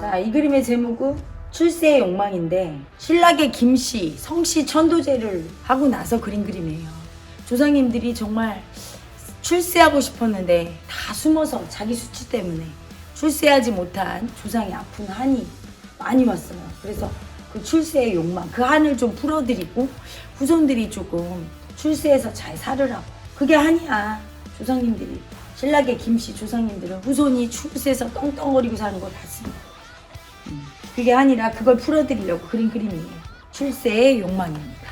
자, 이 그림의 제목은 출세의 욕망인데 신라의 김씨, 성씨 천도제를 하고 나서 그린 그림이에요. 조상님들이 정말 출세하고 싶었는데 다 숨어서 자기 수치 때문에 출세하지 못한 조상이 아픈 한이 많이 왔어요. 그래서 그 출세의 욕망, 그 한을 좀 풀어드리고 후손들이 조금 출세해서 잘 살으라고. 그게 한이야. 조상님들이 신라의 김씨 조상님들은 후손이 출세해서 떵떵거리고 사는 걸 봤습니다. 음, 그게 아니라 그걸 풀어드리려고 그린 그림이에요. 출세의 욕망입니다.